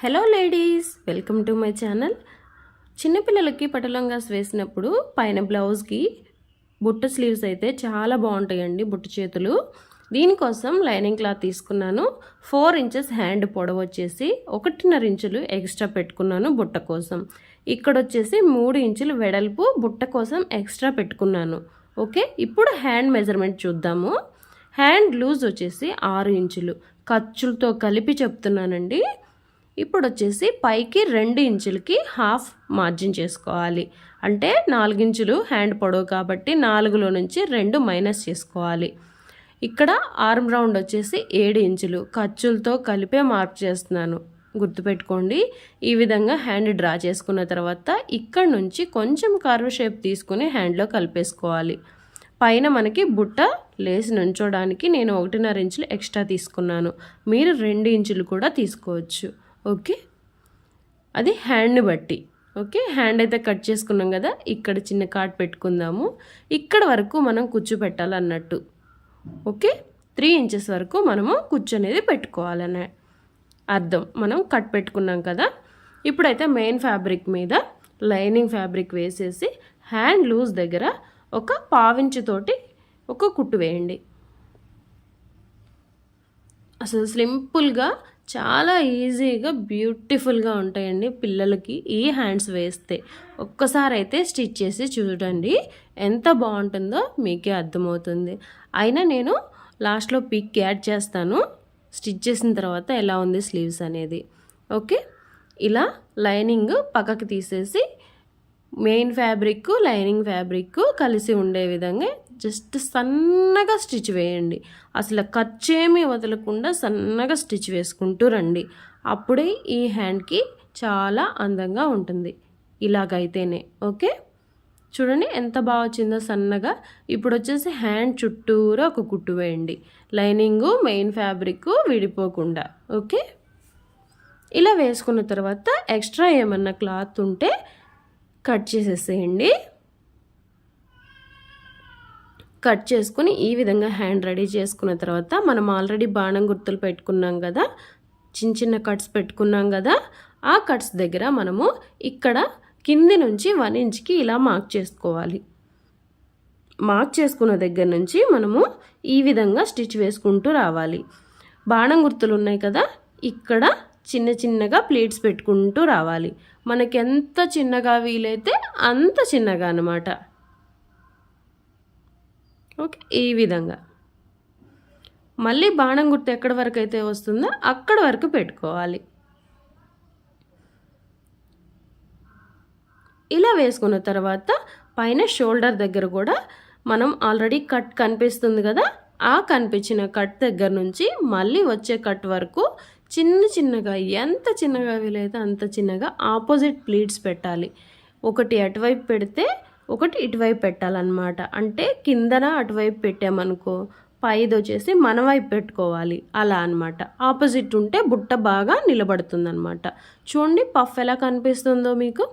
Hello ladies welcome to my channel. చిన్నపిల్లలకి పటలంగాస్ వేసినప్పుడు పైన బ్లౌజ్కి బుట్ట స్లీవ్స్ అయితే చాలా బాగుంటాయండి బుట్ట చేతులు. దీనికోసం లైనింగ్ క్లాత్ తీసుకున్నాను. ఫోర్ ఇంచెస్ హ్యాండ్ పొడవు వచ్చేసి ఒకటిన్నర ఇంచులు ఎక్స్ట్రా పెట్టుకున్నాను బుట్ట కోసం. ఇక్కడ వచ్చేసి మూడు ఇంచులు వెడల్పు బుట్ట కోసం ఎక్స్ట్రా పెట్టుకున్నాను. ఓకే ఇప్పుడు హ్యాండ్ మెజర్మెంట్ చూద్దాము. హ్యాండ్ లూజ్ వచ్చేసి ఆరు ఇంచులు. ఖర్చులతో కలిపి చెప్తున్నానండి. ఇప్పుడు వచ్చేసి పైకి రెండు ఇంచులకి హాఫ్ మార్జిన్ చేసుకోవాలి. అంటే నాలుగించులు హ్యాండ్ పొడవు కాబట్టి నాలుగులో నుంచి రెండు మైనస్ చేసుకోవాలి. ఇక్కడ ఆర్మ్ రౌండ్ వచ్చేసి ఏడు ఇంచులు. ఖర్చులతో కలిపే మార్క్ చేస్తున్నాను. గుర్తుపెట్టుకోండి ఈ విధంగా హ్యాండ్ డ్రా చేసుకున్న తర్వాత ఇక్కడ నుంచి కొంచెం కర్వ్ షేప్ తీసుకుని హ్యాండ్లో కలిపేసుకోవాలి. పైన మనకి బుట్ట లేసి నుంచోడానికి నేను ఒకటిన్నర ఇంచులు ఎక్స్ట్రా తీసుకున్నాను. మీరు రెండు ఇంచులు కూడా తీసుకోవచ్చు. ఓకే? అది హ్యాండ్ని బట్టి. ఓకే? హ్యాండ్ అయితే కట్ చేసుకున్నాం కదా ఇక్కడ చిన్న కార్డ్ పెట్టుకుందాము. ఇక్కడ వరకు మనం కూర్చోపెట్టాలన్నట్టు ఓకే? త్రీ ఇంచెస్ వరకు మనము కుచ్చు అనేది పెట్టుకోవాలనే అర్థం. మనం కట్ పెట్టుకున్నాం కదా ఇప్పుడైతే మెయిన్ ఫ్యాబ్రిక్ మీద లైనింగ్ ఫ్యాబ్రిక్ వేసేసి హ్యాండ్ లూజ్ దగ్గర ఒక పావించుతోటి ఒక కుట్టు వేయండి. అసలు సింపుల్గా చాలా ఈజీగా బ్యూటిఫుల్గా ఉంటాయండి పిల్లలకి. ఈ హ్యాండ్స్ వేస్తే ఒక్కసారి అయితే స్టిచ్ చేసి చూడండి ఎంత బాగుంటుందో మీకే అర్థమవుతుంది. అయినా నేను లాస్ట్లో పిక్ యాడ్ చేస్తాను. స్టిచ్ చేసిన తర్వాత ఎలా ఉంది స్లీవ్స్ అనేది. ఓకే? ఇలా లైనింగ్ పక్కకి తీసేసి మెయిన్ ఫ్యాబ్రిక్ లైనింగ్ ఫ్యాబ్రిక్ కలిసి ఉండే విధంగా జస్ట్ సన్నగా స్టిచ్ వేయండి. అసలు ఖర్చేమీ వదలకుండా సన్నగా స్టిచ్ వేసుకుంటూ రండి. అప్పుడే ఈ హ్యాండ్కి చాలా అందంగా ఉంటుంది. ఇలాగైతేనే. ఓకే? చూడండి ఎంత బాగా వచ్చిందో సన్నగా. ఇప్పుడు వచ్చేసి హ్యాండ్ చుట్టూరా ఒక కుట్టు వేయండి. లైనింగు మెయిన్ ఫ్యాబ్రిక్ విడిపోకుండా. ఓకే? ఇలా వేసుకున్న తర్వాత ఎక్స్ట్రా ఏమన్నా క్లాత్ ఉంటే కట్ చేసేసేయండి. కట్ చేసుకుని ఈ విధంగా హ్యాండ్ రెడీ చేసుకున్న తర్వాత మనం ఆల్రెడీ బాణం గుర్తులు పెట్టుకున్నాం కదా చిన్న చిన్న కట్స్ పెట్టుకున్నాం కదా ఆ కట్స్ దగ్గర మనము ఇక్కడ కింది నుంచి వన్ ఇంచ్కి ఇలా మార్క్ చేసుకోవాలి. మార్క్ చేసుకున్న దగ్గర నుంచి మనము ఈ విధంగా స్టిచ్ వేసుకుంటూ రావాలి. బాణం గుర్తులు ఉన్నాయి కదా ఇక్కడ చిన్న చిన్నగా ప్లేట్స్ పెట్టుకుంటూ రావాలి. మనకెంత చిన్నగా వీలైతే అంత చిన్నగా అనమాట ఓకే ఈ విధంగా. మళ్ళీ బాణం గుర్తు ఎక్కడి వరకు అయితే వస్తుందో అక్కడ వరకు పెట్టుకోవాలి. ఇలా వేసుకున్న తర్వాత పైన షోల్డర్ దగ్గర కూడా మనం ఆల్రెడీ కట్ కనిపిస్తుంది కదా ఆ కనిపించిన కట్ దగ్గర నుంచి మళ్ళీ వచ్చే కట్ వరకు చిన్న చిన్నగా ఎంత చిన్నగా వీలైతే అంత చిన్నగా ఆపోజిట్ ప్లీట్స్ పెట్టాలి. ఒకటి అటువైపు పెడితే ఒకటి ఇటువైపు పెట్టాలన్నమాట. అంటే కిందన అటువైపు పెట్టామనుకో పైది వచ్చేసి మన వైపు పెట్టుకోవాలి. అలా అనమాట ఆపోజిట్ ఉంటే బుట్ట బాగా నిలబడుతుందన్నమాట. చూడండి పఫ్ ఎలా కనిపిస్తుందో మీకు.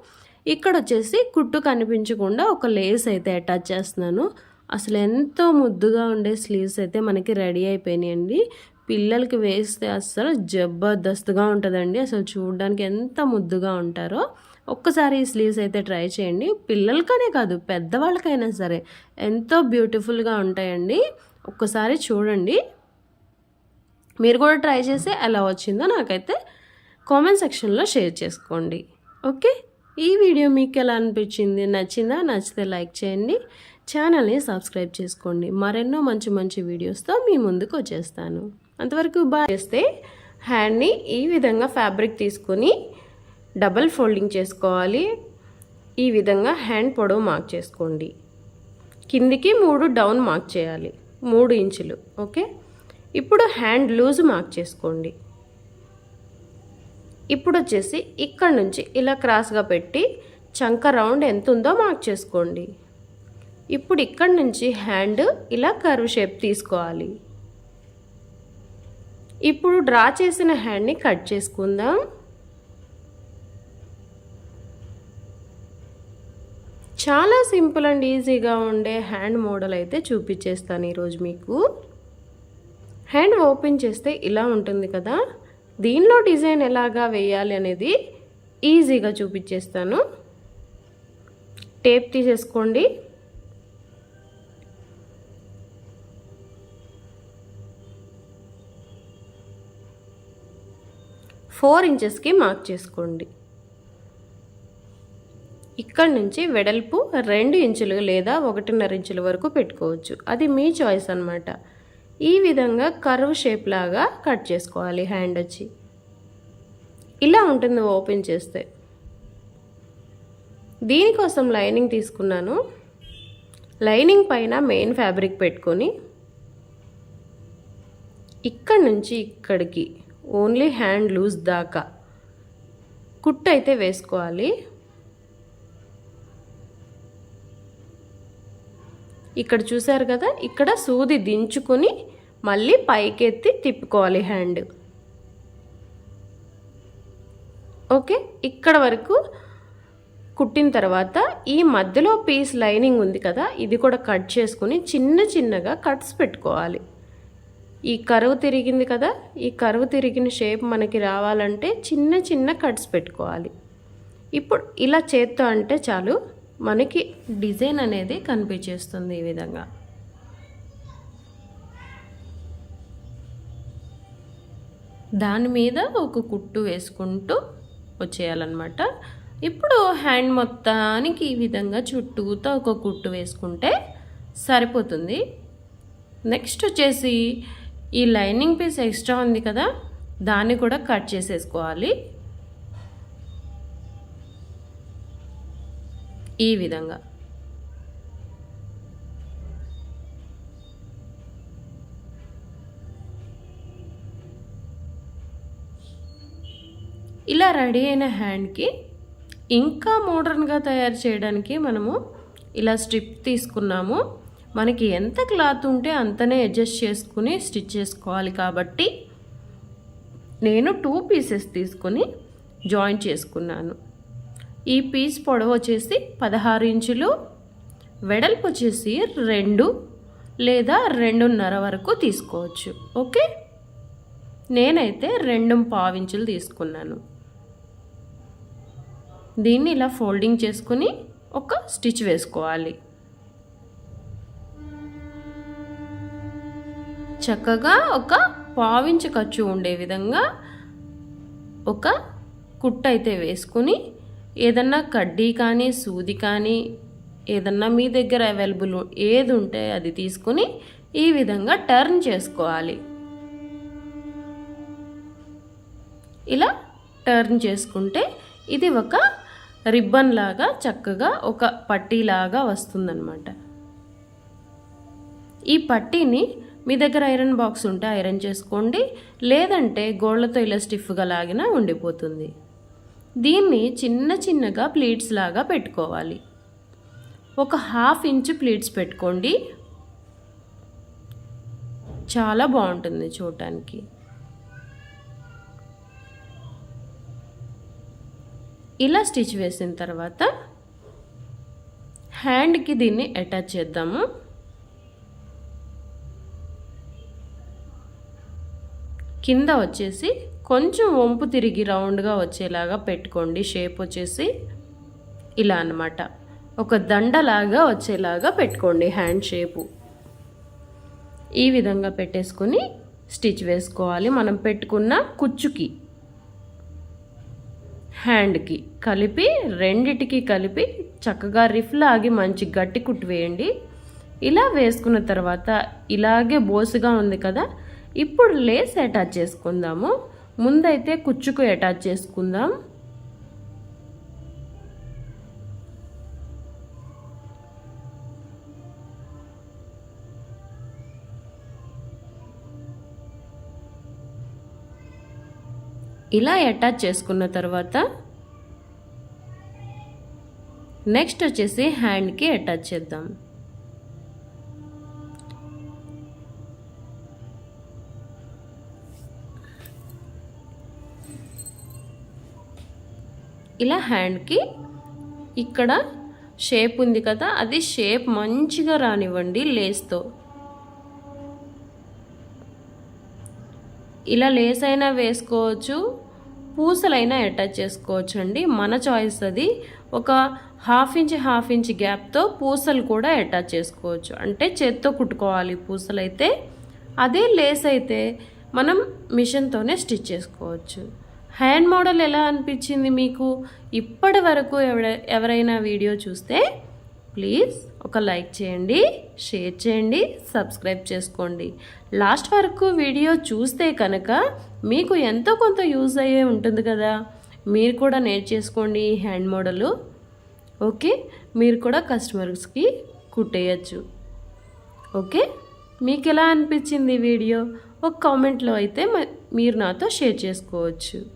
ఇక్కడ వచ్చేసి కుట్టు కనిపించకుండా ఒక లేస్ అయితే అటాచ్ చేస్తున్నాను. అసలు ఎంతో ముద్దుగా ఉండే స్లీవ్స్ అయితే మనకి రెడీ అయిపోయినాయండి. పిల్లలకి వేస్తే అస్సలు జబర్దస్త్గా ఉంటుందండి. అసలు చూడడానికి ఎంత ముద్దుగా ఉంటారో. ఒక్కసారి ఈ స్లీవ్స్ అయితే ట్రై చేయండి. పిల్లలకనే కాదు పెద్దవాళ్ళకైనా సరే ఎంతో బ్యూటిఫుల్గా ఉంటాయండి. ఒక్కసారి చూడండి. మీరు కూడా ట్రై చేసి ఎలా వచ్చిందో నాకైతే కామెంట్ సెక్షన్లో షేర్ చేసుకోండి. ఓకే? ఈ వీడియో మీకు ఎలా అనిపించింది? నచ్చిందా? నచ్చితే లైక్ చేయండి. ఛానల్ని సబ్స్క్రైబ్ చేసుకోండి. మరెన్నో మంచి మంచి వీడియోస్తో మీ ముందుకు వచ్చేస్తాను. అంతవరకు బాగా చేస్తే హ్యాండ్ని ఈ విధంగా ఫ్యాబ్రిక్ తీసుకొని డబల్ ఫోల్డింగ్ చేసుకోవాలి. ఈ విధంగా హ్యాండ్ పొడవు మార్క్ చేసుకోండి. కిందికి మూడు డౌన్ మార్క్ చేయాలి. మూడు ఇంచులు. ఓకే? ఇప్పుడు హ్యాండ్ లూజ్ మార్క్ చేసుకోండి. ఇప్పుడు వచ్చేసి ఇక్కడ నుంచి ఇలా క్రాస్గా పెట్టి చంక రౌండ్ ఎంత ఉందో మార్క్ చేసుకోండి. ఇప్పుడు ఇక్కడ నుంచి హ్యాండ్ ఇలా కర్వ్ షేప్ తీసుకోవాలి. ఇప్పుడు డ్రా చేసిన హ్యాండ్ని కట్ చేసుకుందాం. చాలా సింపుల్ అండ్ ఈజీగా ఉండే హ్యాండ్ మోడల్ అయితే చూపించేస్తాను ఈరోజు మీకు. హ్యాండ్ ఓపెన్ చేస్తే ఇలా ఉంటుంది కదా? దీనిలో డిజైన్ ఎలాగా వేయాలి అనేది ఈజీగా చూపించేస్తాను టేప్ తీసేసుకోండి. ఫోర్ ఇంచెస్కి మార్క్ చేసుకోండి. ఇక్కడ నుంచి వెడల్పు రెండు ఇంచులు లేదా ఒకటిన్నర ఇంచుల వరకు పెట్టుకోవచ్చు. అది మీ చాయిస్ అనమాట ఈ విధంగా కర్వ్ షేప్ లాగా కట్ చేసుకోవాలి హ్యాండ్ వచ్చి. ఇలా ఉంటుంది ఓపెన్ చేస్తే. దీనికోసం లైనింగ్ తీసుకున్నాను. లైనింగ్ పైన మెయిన్ ఫ్యాబ్రిక్ పెట్టుకొని ఇక్కడ నుంచి ఇక్కడికి ఓన్లీ హ్యాండ్ లూజ్ దాకా కుట్టు అయితే వేసుకోవాలి. ఇక్కడ చూసారు కదా ఇక్కడ సూది దించుకొని మళ్ళీ పైకెత్తి తిప్పుకోవాలి హ్యాండ్. ఓకే ఇక్కడ వరకు కుట్టిన తర్వాత ఈ మధ్యలో పీస్ లైనింగ్ ఉంది కదా ఇది కూడా కట్ చేసుకుని చిన్న చిన్నగా కట్స్ పెట్టుకోవాలి. ఈ కరువు తిరిగింది కదా ఈ కరువు తిరిగిన షేప్ మనకి రావాలంటే చిన్న చిన్న కట్స్ పెట్టుకోవాలి. ఇప్పుడు ఇలా చేత్తో అంటే చాలు. మనకి డిజైన్ అనేది కనిపించేస్తుంది ఈ విధంగా. దాని మీద ఒక కుట్టు వేసుకుంటూ వచ్చేయాలన్నమాట. ఇప్పుడు హ్యాండ్ మొత్తానికి ఈ విధంగా చుట్టూతో ఒక కుట్టు వేసుకుంటే సరిపోతుంది. నెక్స్ట్ వచ్చేసి ఈ లైనింగ్ పీస్ ఎక్స్ట్రా ఉంది కదా దాన్ని కూడా కట్ చేసేసుకోవాలి. ఈ విధంగా. ఇలా రెడీ అయిన హ్యాండ్కి ఇంకా మోడర్న్గా తయారు చేయడానికి మనము ఇలా స్ట్రిప్ తీసుకున్నాము. మనకి ఎంత క్లాత్ ఉంటే అంతనే అడ్జస్ట్ చేసుకుని స్టిచ్ చేసుకోవాలి కాబట్టి నేను టూ పీసెస్ తీసుకొని జాయిన్ చేసుకున్నాను. ఈ పీస్ పొడవు వచ్చేసి పదహారు ఇంచులు వెడల్పు వచ్చేసి రెండు లేదా రెండున్నర వరకు తీసుకోవచ్చు. ఓకే? నేనైతే రెండు పావించులు తీసుకున్నాను. దీన్ని ఇలా ఫోల్డింగ్ చేసుకుని ఒక స్టిచ్ వేసుకోవాలి. చక్కగా ఒక పావించు ఖర్చు ఉండే విధంగా ఒక కుట్ట అయితే వేసుకుని ఏదన్నా కడ్డీ కానీ సూది కానీ ఏదన్నా మీ దగ్గర అవైలబుల్ ఏది ఉంటే అది తీసుకుని ఈ విధంగా టర్న్ చేసుకోవాలి. ఇలా టర్న్ చేసుకుంటే ఇది ఒక రిబ్బన్ లాగా చక్కగా ఒక పట్టీలాగా వస్తుందన్నమాట. ఈ పట్టీని మీ దగ్గర ఐరన్ బాక్స్ ఉంటే ఐరన్ చేసుకోండి లేదంటే గోళ్ళతో ఇలా స్టిఫ్గా లాగినా ఉండిపోతుంది. దీన్ని చిన్న చిన్నగా ప్లీట్స్ లాగా పెట్టుకోవాలి. ఒక హాఫ్ ఇంచ్ ప్లీట్స్ పెట్టుకోండి. చాలా బాగుంటుంది చూడటానికి. ఇలా స్టిచ్ వేసిన తర్వాత హ్యాండ్కి దీన్ని అటాచ్ చేద్దాము. కింద వచ్చేసి కొంచెం వంపు తిరిగి రౌండ్గా వచ్చేలాగా పెట్టుకోండి. షేప్ వచ్చేసి ఇలా అనమాట ఒక దండలాగా వచ్చేలాగా పెట్టుకోండి హ్యాండ్ షేపు. ఈ విధంగా పెట్టేసుకొని స్టిచ్ వేసుకోవాలి. మనం పెట్టుకున్న కుచ్చుకి హ్యాండ్కి కలిపి రెండిటికి కలిపి చక్కగా రిఫ్లాగి మంచి గట్టి కుట్టు వేయండి. ఇలా వేసుకున్న తర్వాత ఇలాగే బోసుగా ఉంది కదా ఇప్పుడు లేస్ అటాచ్ చేసుకుందాము. ముందైతే కుచ్చుకు అటాచ్ చేసుకుందాం. ఇలా అటాచ్ చేసుకున్న తర్వాత నెక్స్ట్ వచ్చేసి హ్యాండ్కి అటాచ్ చేద్దాం. ఇలా హ్యాండ్కి ఇక్కడ షేప్ ఉంది కదా అది షేప్ మంచిగా రానివ్వండి లేస్తో. ఇలా లేస్ అయినా వేసుకోవచ్చు పూసలైనా అటాచ్ చేసుకోవచ్చు అండి మన చాయిస్ అది. ఒక హాఫ్ ఇంచ్ హాఫ్ ఇంచ్ గ్యాప్తో పూసలు కూడా అటాచ్ చేసుకోవచ్చు. అంటే చేత్తో కుట్టుకోవాలి పూసలు అయితే అదే లేస్ అయితే మనం మిషన్తోనే స్టిచ్ చేసుకోవచ్చు. హ్యాండ్ మోడల్ ఎలా అనిపించింది మీకు? ఇప్పటి వరకు ఎవడ ఎవరైనా వీడియో చూస్తే ప్లీజ్ ఒక లైక్ చేయండి షేర్ చేయండి సబ్స్క్రైబ్ చేసుకోండి. లాస్ట్ వరకు వీడియో చూస్తే కనుక మీకు ఎంతో కొంత యూజ్ అయ్యే ఉంటుంది కదా. మీరు కూడా నేర్చేసుకోండి ఈ హ్యాండ్ మోడలు. ఓకే? మీరు కూడా కస్టమర్స్కి కుట్టేయచ్చు. ఓకే? మీకు ఎలా అనిపించింది వీడియో? ఒక కామెంట్లో అయితే మీరు నాతో షేర్ చేసుకోవచ్చు.